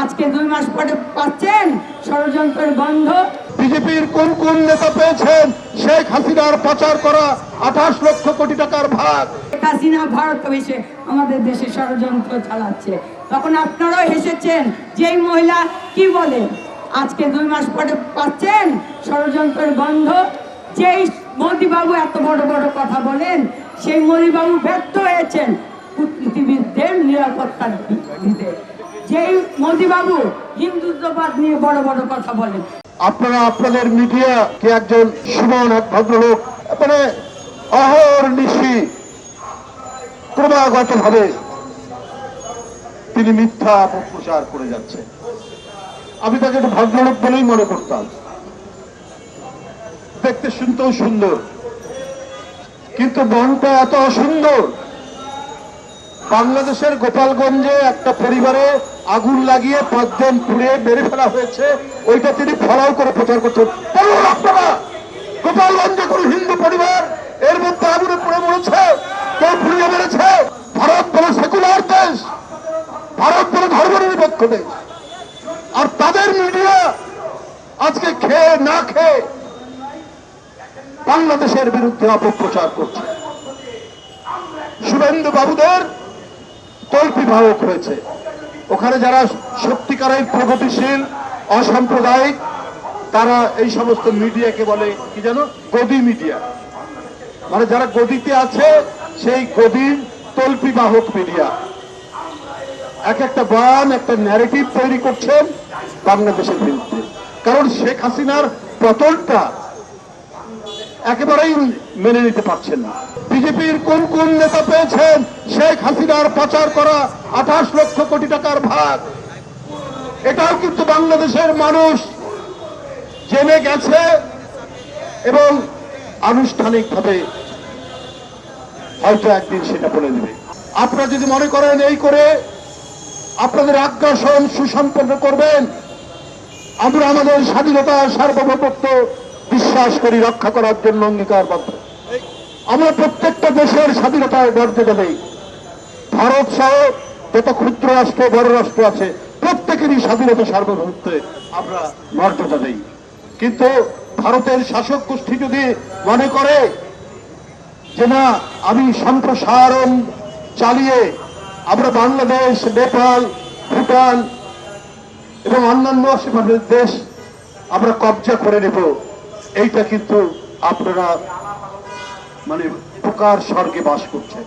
আজকে দুই মাস পরে পাচ্ছেন ষড়যন্ত্রের গন্ধ। বিজেপির কোন কোন নেতা পেয়েছেন? শেখ হাসিনার পাচার করা আঠাশ লক্ষ কোটি টাকার ভাগ। হাসিনা ভারত এসে আমাদের দেশে ষড়যন্ত্র চালাচ্ছে। তখন আপনারাও হেসেছেন যেই মহিলা কি বলে? আজকে দুই মাস পরে পাচ্ছেন ষড়যন্ত্রের গন্ধ। যেই মোদিবাবু এত বড় বড় কথা বলেন সেই মোদীবাবু ব্যর্থ হয়েছেন। কূটনীতিবিদদের নিরাপত্তার দিতে যেই মোদিবাবু হিন্দুত্ববাদ নিয়ে বড় বড় কথা বলেন। আপনারা, আপনাদের মিডিয়া কে একজন সুমন এক ভদ্রলোক মানে অহর নিশি ক্রমাগত ভাবে তিনি মিথ্যা অপপ্রচার করে যাচ্ছে আমি তাকে একটা ভদ্রলোক বলেই মনে করতাম। দেখতে শুনতেও সুন্দর, কিন্তু মনটা এত অসুন্দর বাংলাদেশের গোপালগঞ্জে একটা পরিবারে আগুন লাগিয়ে পাঁচজন পুড়ে মেরে ফেলা হয়েছে। ওইটা তিনি ফলাও করে প্রচার করছেন। গোপালগঞ্জে কোন হিন্দু পরিবার এর মধ্যে আগুনে পুড়ে মরেছে? কেউ পুড়িয়ে মেরেছে? ভারত বলে সেকুলার দেশ, ভারত বলে ধর্ম নিরপেক্ষ দেশ। আর তাদের মিডিয়া আজকে খেয়ে না খেয়ে বাংলাদেশের বিরুদ্ধে অপপ্রচার করছে। শুভেন্দু বাবুদের তল্পিবাহক হয়েছে ওখানে যারা সত্যিকারের প্রগতিশীল, অসাম্প্রদায়িক, তারা এই সমস্ত মিডিয়াকে বলে কি জানো গদি মিডিয়া। মানে যারা গদিতে আছে, সেই গদির তল্পিবাহক মিডিয়া। এক একটা বয়ান একটা ন্যারেটিভ তৈরি করছেন বাংলাদেশের বিরুদ্ধে। কারণ শেখ হাসিনার পতনটা একেবারেই মেনে নিতে পারছেন না। বিজেপির কোন কোন নেতা পেয়েছেন? শেখ হাসিনার পাচার করা আঠাশ লক্ষ কোটি টাকার ভাগ। এটাও কিন্তু বাংলাদেশের মানুষ জেনে গেছে এবং আনুষ্ঠানিকভাবে হয়তো একদিন সেটা বলে দেবে আপনারা যদি মনে করেন এই করে আপনাদের আগ্রাসন সুসম্পন্ন করবেন, আমরা আমাদের স্বাধীনতা সার্বভৌমত্ব বিশ্বাস করি রক্ষা করার জন্য অঙ্গীকারবদ্ধ। আমরা প্রত্যেকটা দেশের স্বাধীনতায় মর্যাদা দেই ভারত সহ যত ক্ষুদ্র রাষ্ট্র বড় রাষ্ট্র আছে প্রত্যেকেরই স্বাধীনতা সার্বভৌমত্বে আমরা মর্যাদা দেই কিন্তু ভারতের শাসক গোষ্ঠী যদি মনে করে যে না আমি সম্প্রসারণ চালিয়ে আমরা বাংলাদেশ নেপাল ভুটান এবং অন্যান্য আশেপাশের দেশ আমরা কবজা করে নেব এইটা কিন্তু আপনারা মানে পোকার স্বর্গে বাস করছে